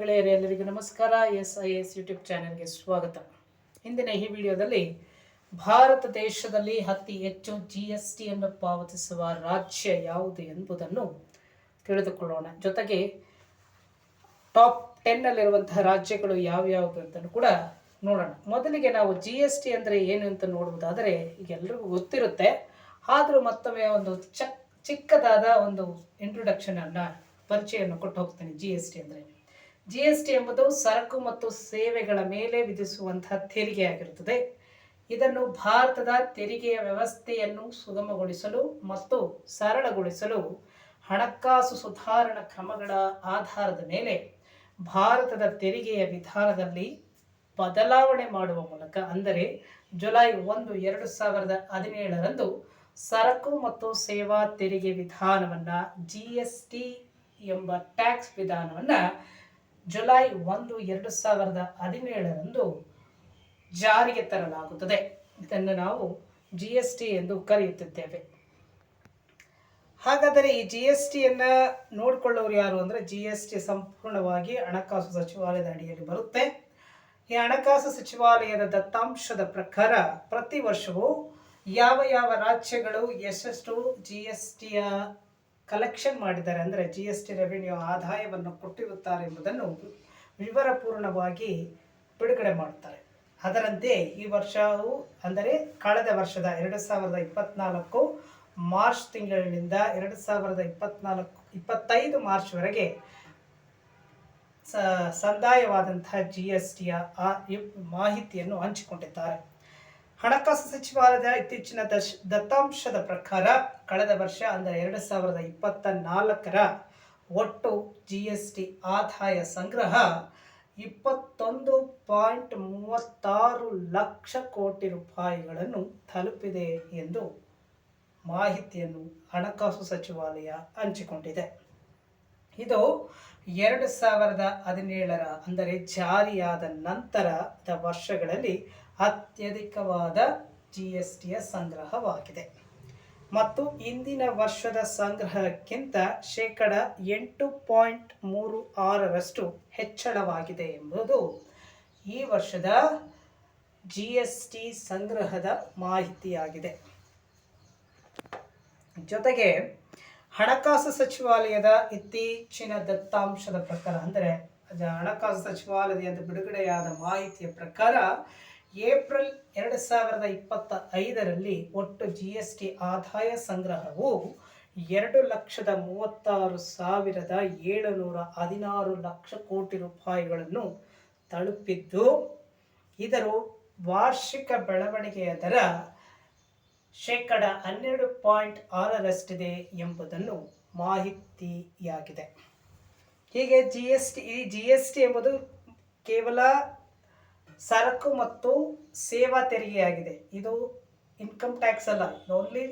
ಗೆಳೆಯರೇ ಎಲ್ಲರಿಗೂ ನಮಸ್ಕಾರ. ಎಸ್ ಐ ಎಸ್ ಯೂಟ್ಯೂಬ್ ಚಾನೆಲ್ಗೆ ಸ್ವಾಗತ. ಇಂದಿನ ಈ ವಿಡಿಯೋದಲ್ಲಿ ಭಾರತ ದೇಶದಲ್ಲಿ ಅತಿ ಹೆಚ್ಚು ಜಿ ಎಸ್ ಟಿಯನ್ನು ಪಾವತಿಸುವ ರಾಜ್ಯ ಯಾವುದು ಎಂಬುದನ್ನು ತಿಳಿದುಕೊಳ್ಳೋಣ. ಜೊತೆಗೆ ಟಾಪ್ ಟೆನ್ನಲ್ಲಿರುವಂತಹ ರಾಜ್ಯಗಳು ಯಾವ್ಯಾವುದು ಅಂತಲೂ ಕೂಡ ನೋಡೋಣ. ಮೊದಲಿಗೆ ನಾವು ಜಿ ಎಸ್ ಟಿ ಅಂದರೆ ಏನು ಅಂತ ನೋಡುವುದಾದರೆ ಈಗ ಎಲ್ರಿಗೂ ಗೊತ್ತಿರುತ್ತೆ. ಆದರೂ ಮತ್ತೊಮ್ಮೆ ಒಂದು ಚಕ್ ಚಿಕ್ಕದಾದ ಒಂದು ಇಂಟ್ರೊಡಕ್ಷನನ್ನು ಪರಿಚಯವನ್ನು ಕೊಟ್ಟು ಹೋಗ್ತೀನಿ ಜಿ ಎಸ್ ಟಿ ಅಂದರೆ. ಜಿ ಎಸ್ ಟಿ ಎಂಬುದು ಸರಕು ಮತ್ತು ಸೇವೆಗಳ ಮೇಲೆ ವಿಧಿಸುವಂತಹ ತೆರಿಗೆ ಆಗಿರುತ್ತದೆ. ಇದನ್ನು ಭಾರತದ ತೆರಿಗೆಯ ವ್ಯವಸ್ಥೆಯನ್ನು ಸುಗಮಗೊಳಿಸಲು ಮತ್ತು ಸರಳಗೊಳಿಸಲು ಹಣಕಾಸು ಸುಧಾರಣಾ ಕ್ರಮಗಳ ಆಧಾರದ ಮೇಲೆ ಭಾರತದ ತೆರಿಗೆಯ ವಿಧಾನದಲ್ಲಿ ಬದಲಾವಣೆ ಮಾಡುವ ಮೂಲಕ, ಅಂದರೆ ಜುಲೈ ಒಂದು, ಎರಡು ಸಾವಿರದ ಹದಿನೇಳರಂದು ಸರಕು ಮತ್ತು ಸೇವಾ ತೆರಿಗೆ ವಿಧಾನವನ್ನು ಜಿ ಎಸ್ ಟಿ ಎಂಬ ಟ್ಯಾಕ್ಸ್ ವಿಧಾನವನ್ನು ಜುಲೈ ಒಂದು, ಎರಡು ಸಾವಿರದ ಹದಿನೇಳರಂದು ಜಾರಿಗೆ ತರಲಾಗುತ್ತದೆ. ಇದನ್ನು ನಾವು ಜಿ ಎಸ್ ಟಿ ಎಂದು ಕರೆಯುತ್ತಿದ್ದೇವೆ. ಹಾಗಾದರೆ ಈ ಜಿ ಎಸ್ ಟಿಯನ್ನು ನೋಡಿಕೊಳ್ಳೋರು ಯಾರು ಅಂದರೆ ಜಿ ಎಸ್ ಟಿ ಸಂಪೂರ್ಣವಾಗಿ ಹಣಕಾಸು ಸಚಿವಾಲಯದ ಅಡಿಯಲ್ಲಿ ಬರುತ್ತೆ. ಈ ಹಣಕಾಸು ಸಚಿವಾಲಯದ ದತ್ತಾಂಶದ ಪ್ರಕಾರ ಪ್ರತಿ ವರ್ಷವೂ ಯಾವ ಯಾವ ರಾಜ್ಯಗಳು ಎಷ್ಟೆಷ್ಟು ಜಿ ಎಸ್ ಟಿಯ ಕಲೆಕ್ಷನ್ ಮಾಡಿದ್ದಾರೆ. ಅಂದರೆ ಜಿ ಎಸ್ ಟಿ ರೆವಿನ್ಯೂ ಆದಾಯವನ್ನು ಕೊಟ್ಟಿರುತ್ತಾರೆ ಎಂಬುದನ್ನು ವಿವರಪೂರ್ಣವಾಗಿ ಬಿಡುಗಡೆ ಮಾಡುತ್ತಾರೆ. ಅದರಂತೆ ಈ ವರ್ಷವು ಅಂದರೆ ಕಳೆದ ವರ್ಷದ ಎರಡು ಸಾವಿರದ ಇಪ್ಪತ್ನಾಲ್ಕು ಮಾರ್ಚ್ ತಿಂಗಳಿನಿಂದ ಎರಡು ಸಾವಿರದ ಇಪ್ಪತ್ನಾಲ್ಕು, ಇಪ್ಪತ್ತೈದು ಮಾರ್ಚ್ವರೆಗೆ ಸಂದಾಯವಾದಂತಹ ಜಿ ಎಸ್ ಟಿಯ ಆ ಮಾಹಿತಿಯನ್ನು ಹಂಚಿಕೊಂಡಿದ್ದಾರೆ. ಹಣಕಾಸು ಸಚಿವಾಲಯದ ಇತ್ತೀಚಿನ ದಶ್, ದತ್ತಾಂಶದ ಪ್ರಕಾರ ಕಳೆದ ವರ್ಷ ಅಂದರೆ ಎರಡು ಸಾವಿರದ ಇಪ್ಪತ್ತ ನಾಲ್ಕರ ಒಟ್ಟು ಜಿ ಎಸ್ ಟಿ ಆದಾಯ ಸಂಗ್ರಹ ಇಪ್ಪತ್ತೊಂದು ಪಾಯಿಂಟ್ ಮೂವತ್ತಾರು ಲಕ್ಷ ಕೋಟಿ ರೂಪಾಯಿಗಳನ್ನು ತಲುಪಿದೆ ಎಂದು ಮಾಹಿತಿಯನ್ನು ಹಣಕಾಸು ಸಚಿವಾಲಯ ಹಂಚಿಕೊಂಡಿದೆ. ಇದು ಎರಡು ಸಾವಿರದ ಹದಿನೇಳರ ಅಂದರೆ ಜಾರಿಯಾದ ನಂತರದ ವರ್ಷಗಳಲ್ಲಿ ಅತ್ಯಧಿಕವಾದ ಜಿ ಎಸ್ ಟಿಯ ಸಂಗ್ರಹವಾಗಿದೆ. ಮತ್ತು ಇಂದಿನ ವರ್ಷದ ಸಂಗ್ರಹಕ್ಕಿಂತ ಶೇಕಡ ಎಂಟು ಪಾಯಿಂಟ್ ಮೂರು ಆರರಷ್ಟು ಹೆಚ್ಚಳವಾಗಿದೆ ಎಂಬುದು ಈ ವರ್ಷದ ಜಿ ಎಸ್ ಟಿ ಸಂಗ್ರಹದ ಮಾಹಿತಿಯಾಗಿದೆ. ಜೊತೆಗೆ ಹಣಕಾಸು ಸಚಿವಾಲಯದ ಇತ್ತೀಚಿನ ದತ್ತಾಂಶದ ಪ್ರಕಾರ, ಅಂದರೆ ಅದು ಹಣಕಾಸು ಸಚಿವಾಲಯದಿಂದ ಬಿಡುಗಡೆಯಾದ ಮಾಹಿತಿಯ ಪ್ರಕಾರ ಏಪ್ರಿಲ್ ಎರಡು ಸಾವಿರದ ಇಪ್ಪತ್ತ ಐದರಲ್ಲಿ ಒಟ್ಟು ಜಿ ಎಸ್ ಟಿ ಆದಾಯ ಸಂಗ್ರಹವು ಎರಡು ಲಕ್ಷದ ಮೂವತ್ತಾರು ಸಾವಿರದ ಏಳುನೂರ ಹದಿನಾರು ಲಕ್ಷ ಕೋಟಿ ರೂಪಾಯಿಗಳನ್ನು ತಲುಪಿದ್ದು, ಇದರ ವಾರ್ಷಿಕ ಬೆಳವಣಿಗೆಯ ದರ ಶೇಕಡ ಹನ್ನೆರಡು ಪಾಯಿಂಟ್ ಆರರಷ್ಟಿದೆ ಎಂಬುದನ್ನು ಮಾಹಿತಿಯಾಗಿದೆ. ಹೀಗೆ ಜಿ ಎಸ್ ಟಿ, ಈ ಜಿ ಎಸ್ ಟಿ ಎಂಬುದು ಕೇವಲ ಸರಕು ಮತ್ತು ಸೇವಾ ತೆರಿಗೆಯಾಗಿದೆ. ಇದು ಇನ್ಕಮ್ ಟ್ಯಾಕ್ಸ್ ಅಲ್ಲ. ಓನ್ಲಿ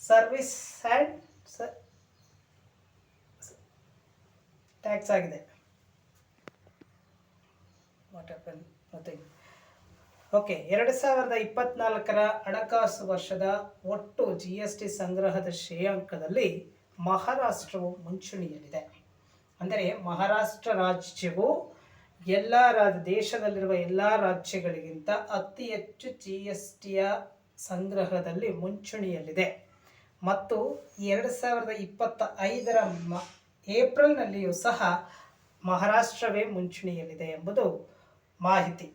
ಸರ್ವಿಸ್ ಆ್ಯಂಡ್ ಟ್ಯಾಕ್ಸ್ ಆಗಿದೆ. ಓಕೆ ಎರಡು ಸಾವಿರದ ಇಪ್ಪತ್ನಾಲ್ಕರ ಹಣಕಾಸು ವರ್ಷದ ಒಟ್ಟು ಜಿ ಎಸ್ ಟಿ ಸಂಗ್ರಹದ ಶ್ರೇಯಾಂಕದಲ್ಲಿ ಮಹಾರಾಷ್ಟ್ರವು ಮುಂಚೂಣಿಯಲ್ಲಿದೆ. ಅಂದರೆ ಮಹಾರಾಷ್ಟ್ರ ರಾಜ್ಯವು ಎಲ್ಲ ರಾಜ್ಯ ದೇಶದಲ್ಲಿರುವ ಎಲ್ಲ ರಾಜ್ಯಗಳಿಗಿಂತ ಅತಿ ಹೆಚ್ಚು ಜಿ ಎಸ್ ಟಿಯ ಸಂಗ್ರಹದಲ್ಲಿ ಮುಂಚೂಣಿಯಲ್ಲಿದೆ. ಮತ್ತು ಎರಡು ಸಾವಿರದ ಇಪ್ಪತ್ತ ಐದರ ಮ, ಏಪ್ರಿಲ್ನಲ್ಲಿಯೂ ಸಹ ಮಹಾರಾಷ್ಟ್ರವೇ ಮುಂಚೂಣಿಯಲ್ಲಿದೆ ಎಂಬುದು ಮಾಹಿತಿ.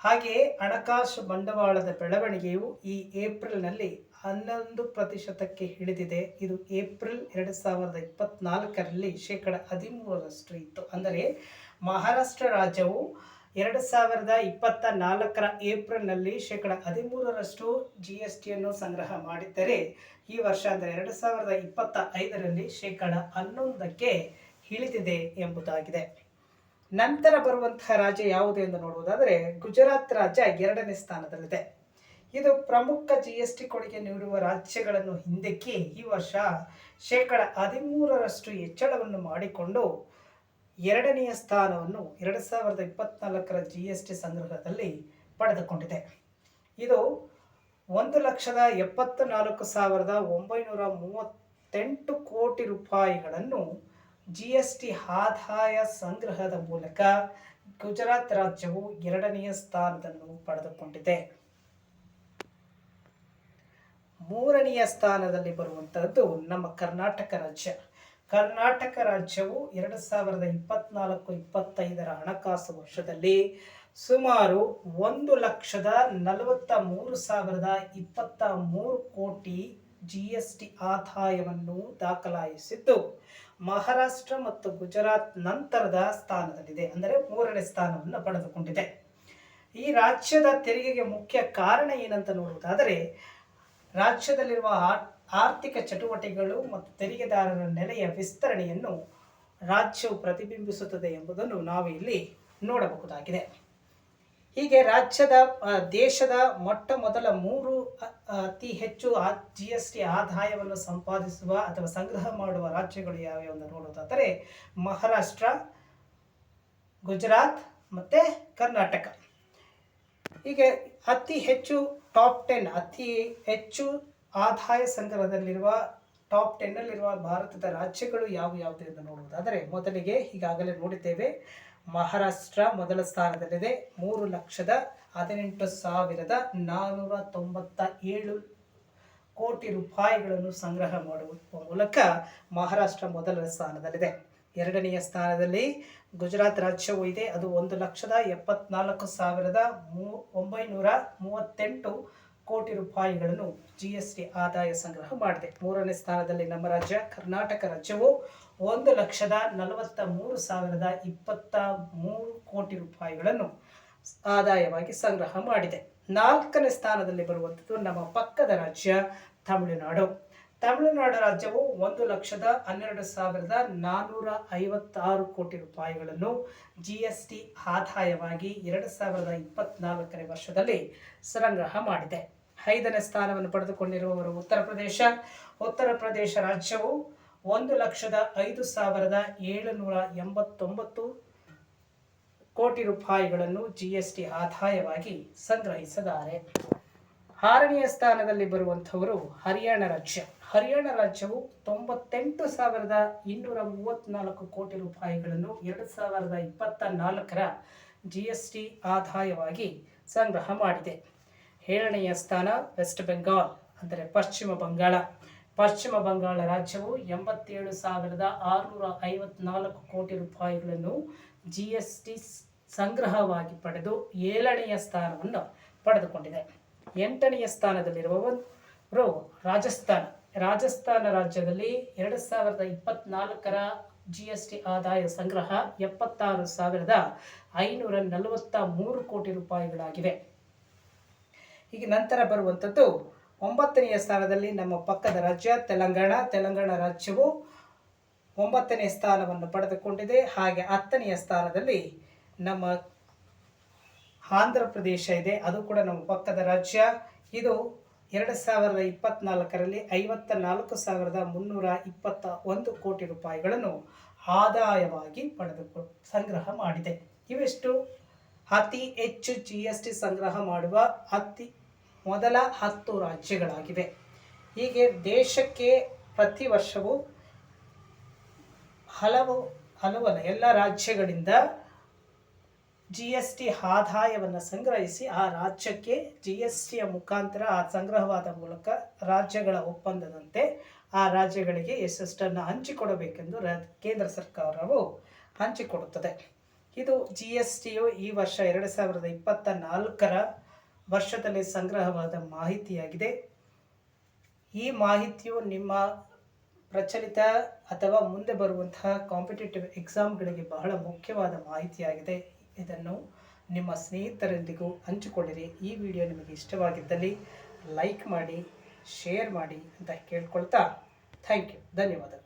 ಹಾಗೆಯೇ ಹಣಕಾಸು ಬಂಡವಾಳದ ಬೆಳವಣಿಗೆಯು ಈ ಏಪ್ರಿಲ್ನಲ್ಲಿ ಹನ್ನೊಂದು ಪ್ರತಿಶತಕ್ಕೆ ಹಿಡಿದಿದೆ ಇದು ಏಪ್ರಿಲ್ ಎರಡು ಸಾವಿರದ ಇಪ್ಪತ್ತ್ನಾಲ್ಕರಲ್ಲಿ ಶೇಕಡ ಹದಿಮೂರರಷ್ಟು ಇತ್ತು. ಅಂದರೆ ಮಹಾರಾಷ್ಟ್ರ ರಾಜ್ಯವು ಎರಡು ಸಾವಿರದ ಇಪ್ಪತ್ತ ನಾಲ್ಕರ ಏಪ್ರಿಲ್ನಲ್ಲಿ ಶೇಕಡ ಹದಿಮೂರರಷ್ಟು ಜಿ ಎಸ್ ಟಿಯನ್ನು ಸಂಗ್ರಹ ಮಾಡಿದ್ದರೆ, ಈ ವರ್ಷ ಅಂದರೆ ಎರಡು ಸಾವಿರದ ಇಪ್ಪತ್ತ ಐದರಲ್ಲಿ ಶೇಕಡ ಹನ್ನೊಂದಕ್ಕೆ ಇಳಿದಿದೆ ಎಂಬುದಾಗಿದೆ. ನಂತರ ಬರುವಂತಹ ರಾಜ್ಯ ಯಾವುದು ಎಂದು ನೋಡುವುದಾದರೆ, ಗುಜರಾತ್ ರಾಜ್ಯ ಎರಡನೇ ಸ್ಥಾನದಲ್ಲಿದೆ. ಇದು ಪ್ರಮುಖ ಜಿ ಎಸ್ ಟಿ ಕೊಡುಗೆ ನೀಡುವ ರಾಜ್ಯಗಳನ್ನು ಹಿಂದಕ್ಕೆ ಈ ವರ್ಷ ಶೇಕಡ ಹದಿಮೂರರಷ್ಟು ಹೆಚ್ಚಳವನ್ನು ಮಾಡಿಕೊಂಡು ಎರಡನೆಯ ಸ್ಥಾನವನ್ನು ಎರಡು ಸಾವಿರದ ಇಪ್ಪತ್ನಾಲ್ಕರ ಜಿ ಎಸ್ ಟಿ ಸಂಗ್ರಹದಲ್ಲಿ ಪಡೆದುಕೊಂಡಿದೆ. ಇದು ಒಂದು ಲಕ್ಷದ ಎಪ್ಪತ್ತ ನಾಲ್ಕು ಸಾವಿರದ ಒಂಬೈನೂರ ಮೂವತ್ತೆಂಟು ಕೋಟಿ ರೂಪಾಯಿಗಳನ್ನು ಜಿ ಎಸ್ ಟಿ ಆದಾಯ ಸಂಗ್ರಹದ ಮೂಲಕ ಗುಜರಾತ್ ರಾಜ್ಯವು ಎರಡನೆಯ ಸ್ಥಾನವನ್ನು ಪಡೆದುಕೊಂಡಿದೆ. ಮೂರನೆಯ ಸ್ಥಾನದಲ್ಲಿ ಬರುವಂಥದ್ದು ನಮ್ಮ ಕರ್ನಾಟಕ ರಾಜ್ಯ. ಕರ್ನಾಟಕ ರಾಜ್ಯವು ಎರಡು ಸಾವಿರದ ಇಪ್ಪತ್ನಾಲ್ಕು ಇಪ್ಪತ್ತೈದರ ಹಣಕಾಸು ವರ್ಷದಲ್ಲಿ ಸುಮಾರು ಒಂದು ಲಕ್ಷದ ನಲವತ್ತ ಮೂರು ಸಾವಿರದ ಇಪ್ಪತ್ತ ಮೂರು ಕೋಟಿ ಜಿ ಎಸ್ ಟಿ ಆದಾಯವನ್ನು ದಾಖಲಾಯಿಸಿದ್ದು ಮಹಾರಾಷ್ಟ್ರ ಮತ್ತು ಗುಜರಾತ್ ನಂತರದ ಸ್ಥಾನದಲ್ಲಿದೆ. ಅಂದರೆ ಮೂರನೇ ಸ್ಥಾನವನ್ನು ಪಡೆದುಕೊಂಡಿದೆ. ಈ ರಾಜ್ಯದ ತೆರಿಗೆಗೆ ಮುಖ್ಯ ಕಾರಣ ಏನಂತ ನೋಡುವುದಾದರೆ, ರಾಜ್ಯದಲ್ಲಿರುವ ಆರ್ಥಿಕ ಚಟುವಟಿಕೆಗಳು ಮತ್ತು ತೆರಿಗೆದಾರರ ನೆಲೆಯ ವಿಸ್ತರಣೆಯನ್ನು ರಾಜ್ಯವು ಪ್ರತಿಬಿಂಬಿಸುತ್ತದೆ ಎಂಬುದನ್ನು ನಾವು ಇಲ್ಲಿ ನೋಡಬಹುದಾಗಿದೆ. ಹೀಗೆ ರಾಜ್ಯದ ದೇಶದ ಮೊಟ್ಟ ಮೊದಲ ಮೂರು ಅತಿ ಹೆಚ್ಚು ಜಿ ಎಸ್ ಟಿ ಆದಾಯವನ್ನು ಸಂಪಾದಿಸುವ ಅಥವಾ ಸಂಗ್ರಹ ಮಾಡುವ ರಾಜ್ಯಗಳು ಯಾವ್ಯಾವ ನೋಡೋದಾದರೆ ಮಹಾರಾಷ್ಟ್ರ, ಗುಜರಾತ್ ಮತ್ತು ಕರ್ನಾಟಕ. ಹೀಗೆ ಅತಿ ಹೆಚ್ಚು ಟಾಪ್ ಟೆನ್ ಅತಿ ಹೆಚ್ಚು ಆದಾಯ ಸಂಗ್ರಹದಲ್ಲಿರುವ ಟಾಪ್ ಟೆನ್ನಲ್ಲಿರುವ ಭಾರತದ ರಾಜ್ಯಗಳು ಯಾವ ಯಾವುದು ಎಂದು ನೋಡುವುದಾದರೆ ಮೊದಲಿಗೆ ಈಗಾಗಲೇ ನೋಡಿದ್ದೇವೆ. ಮಹಾರಾಷ್ಟ್ರ ಮೊದಲ ಸ್ಥಾನದಲ್ಲಿದೆ. ಮೂರು ಲಕ್ಷದ ಹದಿನೆಂಟು ಸಾವಿರದ ನಾನ್ನೂರ ತೊಂಬತ್ತ ಏಳು ಕೋಟಿ ರೂಪಾಯಿಗಳನ್ನು ಸಂಗ್ರಹ ಮಾಡುವ ಮೂಲಕ ಮಹಾರಾಷ್ಟ್ರ ಮೊದಲ ಸ್ಥಾನದಲ್ಲಿದೆ. ಎರಡನೆಯ ಸ್ಥಾನದಲ್ಲಿ ಗುಜರಾತ್ ರಾಜ್ಯವೂ ಇದೆ. ಅದು ಒಂದು ಲಕ್ಷದ ಎಪ್ಪತ್ನಾಲ್ಕು ಸಾವಿರದ ಮೂ ಒಂಬೈನೂರ ಮೂವತ್ತೆಂಟು ಕೋಟಿ ರೂಪಾಯಿಗಳನ್ನು ಜಿ ಎಸ್ ಟಿ ಆದಾಯ ಸಂಗ್ರಹ ಮಾಡಿದೆ. ಮೂರನೇ ಸ್ಥಾನದಲ್ಲಿ ನಮ್ಮ ರಾಜ್ಯ, ಕರ್ನಾಟಕ ರಾಜ್ಯವು ಒಂದು ಲಕ್ಷದ ನಲವತ್ತ ಮೂರು ಸಾವಿರದ ಇಪ್ಪತ್ತ ಮೂರು ಕೋಟಿ ರೂಪಾಯಿಗಳನ್ನು ಆದಾಯವಾಗಿ ಸಂಗ್ರಹ ಮಾಡಿದೆ. ನಾಲ್ಕನೇ ಸ್ಥಾನದಲ್ಲಿ ಬರುವಂಥದ್ದು ನಮ್ಮ ಪಕ್ಕದ ರಾಜ್ಯ, ತಮಿಳುನಾಡು. ತಮಿಳುನಾಡು ರಾಜ್ಯವು ಒಂದು ಲಕ್ಷದ ಹನ್ನೆರಡು ಸಾವಿರದ ನಾನ್ನೂರ ಐವತ್ತಾರು ಕೋಟಿ ರೂಪಾಯಿಗಳನ್ನು ಜಿ ಎಸ್ ಟಿ ಆದಾಯವಾಗಿ ಎರಡು ಸಾವಿರದ ಇಪ್ಪತ್ನಾಲ್ಕನೇ ವರ್ಷದಲ್ಲಿ ಸಂಗ್ರಹ ಮಾಡಿದೆ. ಐದನೇ ಸ್ಥಾನವನ್ನು ಪಡೆದುಕೊಂಡಿರುವವರು ಉತ್ತರ ಪ್ರದೇಶ ಉತ್ತರ ಪ್ರದೇಶ ರಾಜ್ಯವು ಒಂದು ಲಕ್ಷದ ಐದು ಸಾವಿರದ ಏಳುನೂರ ಎಂಬತ್ತೊಂಬತ್ತು ಕೋಟಿ ರೂಪಾಯಿಗಳನ್ನು ಜಿ ಎಸ್ ಟಿ ಆದಾಯವಾಗಿ ಸಂಗ್ರಹಿಸಿದ್ದಾರೆ. ಆರನೆಯ ಸ್ಥಾನದಲ್ಲಿ ಬರುವಂಥವರು ಹರಿಯಾಣ ರಾಜ್ಯ. ಹರಿಯಾಣ ರಾಜ್ಯವು ತೊಂಬತ್ತೆಂಟು ಸಾವಿರದ ಇನ್ನೂರ ಮೂವತ್ತ್ನಾಲ್ಕು ಕೋಟಿ ರೂಪಾಯಿಗಳನ್ನು ಎರಡು ಸಾವಿರದ ಇಪ್ಪತ್ತ ನಾಲ್ಕರ ಜಿ ಎಸ್ ಟಿ ಆದಾಯವಾಗಿ ಸಂಗ್ರಹ ಮಾಡಿದೆ. ಏಳನೆಯ ಸ್ಥಾನ ವೆಸ್ಟ್ ಬೆಂಗಾಲ್, ಅಂದರೆ ಪಶ್ಚಿಮ ಬಂಗಾಳ. ಪಶ್ಚಿಮ ಬಂಗಾಳ ರಾಜ್ಯವು ಎಂಬತ್ತೇಳು ಸಾವಿರದ ಆರುನೂರ ಐವತ್ನಾಲ್ಕು ಕೋಟಿ ರೂಪಾಯಿಗಳನ್ನು ಜಿ ಎಸ್ ಟಿ ಸಂಗ್ರಹವಾಗಿ ಪಡೆದು ಏಳನೆಯ ಸ್ಥಾನವನ್ನು ಪಡೆದುಕೊಂಡಿದೆ. ಎಂಟನೆಯ ಸ್ಥಾನದಲ್ಲಿರುವವರು ರಾಜಸ್ಥಾನ. ರಾಜಸ್ಥಾನ ರಾಜ್ಯದಲ್ಲಿ ಎರಡು ಸಾವಿರದ ಇಪ್ಪತ್ನಾಲ್ಕರ ಜಿ ಎಸ್ ಟಿ ಆದಾಯ ಸಂಗ್ರಹ ಎಪ್ಪತ್ತಾರು ಸಾವಿರದ ಐನೂರ ನಲವತ್ತ ಮೂರು ಕೋಟಿ ರೂಪಾಯಿಗಳಾಗಿವೆ. ಈಗ ನಂತರ ಬರುವಂಥದ್ದು ಒಂಬತ್ತನೆಯ ಸ್ಥಾನದಲ್ಲಿ ನಮ್ಮ ಪಕ್ಕದ ರಾಜ್ಯ ತೆಲಂಗಾಣ. ತೆಲಂಗಾಣ ರಾಜ್ಯವು ಒಂಬತ್ತನೇ ಸ್ಥಾನವನ್ನು ಪಡೆದುಕೊಂಡಿದೆ. ಹಾಗೆ ಹತ್ತನೆಯ ಸ್ಥಾನದಲ್ಲಿ ನಮ್ಮ ಆಂಧ್ರ ಪ್ರದೇಶ ಇದೆ. ಅದು ಕೂಡ ನಮ್ಮ ಪಕ್ಕದ ರಾಜ್ಯ. ಇದು ಎರಡು ಸಾವಿರದ ಇಪ್ಪತ್ನಾಲ್ಕರಲ್ಲಿ ಐವತ್ತ ನಾಲ್ಕು ಸಾವಿರದ ಮುನ್ನೂರ ಇಪ್ಪತ್ತ ಒಂದು ಕೋಟಿ ರೂಪಾಯಿಗಳನ್ನು ಆದಾಯವಾಗಿ ಪಡೆದುಕೊ, ಸಂಗ್ರಹ ಮಾಡಿದೆ. ಇವೆಷ್ಟು? ಅತಿ ಹೆಚ್ಚು ಜಿ ಎಸ್ ಟಿ ಸಂಗ್ರಹ ಮಾಡುವ ಅತಿ ಮೊದಲ ಹತ್ತು ರಾಜ್ಯಗಳಾಗಿವೆ. ಹೀಗೆ ದೇಶಕ್ಕೆ ಪ್ರತಿ ವರ್ಷವೂ ಹಲವು ಹಲವಲ್ಲ ಎಲ್ಲ ರಾಜ್ಯಗಳಿಂದ ಜಿ ಎಸ್ ಟಿ ಆದಾಯವನ್ನು ಸಂಗ್ರಹಿಸಿ ಆ ರಾಜ್ಯಕ್ಕೆ ಜಿ ಎಸ್ ಟಿಯ ಮುಖಾಂತರ ಆ ಸಂಗ್ರಹವಾದ ಮೂಲಕ ರಾಜ್ಯಗಳ ಒಪ್ಪಂದದಂತೆ ಆ ರಾಜ್ಯಗಳಿಗೆ ಎಷ್ಟೆಷ್ಟನ್ನು ಹಂಚಿಕೊಡಬೇಕೆಂದು ರಾ, ಕೇಂದ್ರ ಸರ್ಕಾರವು ಹಂಚಿಕೊಡುತ್ತದೆ. ಇದು ಜಿ ಎಸ್ ಟಿಯು ಈ ವರ್ಷ ಎರಡು ಸಾವಿರದ ಇಪ್ಪತ್ತ ನಾಲ್ಕರ ವರ್ಷದಲ್ಲಿ ಸಂಗ್ರಹವಾದ ಮಾಹಿತಿಯಾಗಿದೆ. ಈ ಮಾಹಿತಿಯು ನಿಮ್ಮ ಪ್ರಚಲಿತ ಅಥವಾ ಮುಂದೆ ಬರುವಂತಹ ಕಾಂಪಿಟೇಟಿವ್ ಎಕ್ಸಾಮ್ಗಳಿಗೆ ಬಹಳ ಮುಖ್ಯವಾದ ಮಾಹಿತಿಯಾಗಿದೆ. ಇದನ್ನು ನಿಮ್ಮ ಸ್ನೇಹಿತರೊಂದಿಗೂ ಹಂಚಿಕೊಳ್ಳಿರಿ. ಈ ವಿಡಿಯೋ ನಿಮಗೆ ಇಷ್ಟವಾಗಿದ್ದಲ್ಲಿ ಲೈಕ್ ಮಾಡಿ, ಶೇರ್ ಮಾಡಿ ಅಂತ ಕೇಳ್ಕೊಳ್ತಾ ಥ್ಯಾಂಕ್ ಯು. ಧನ್ಯವಾದಗಳು.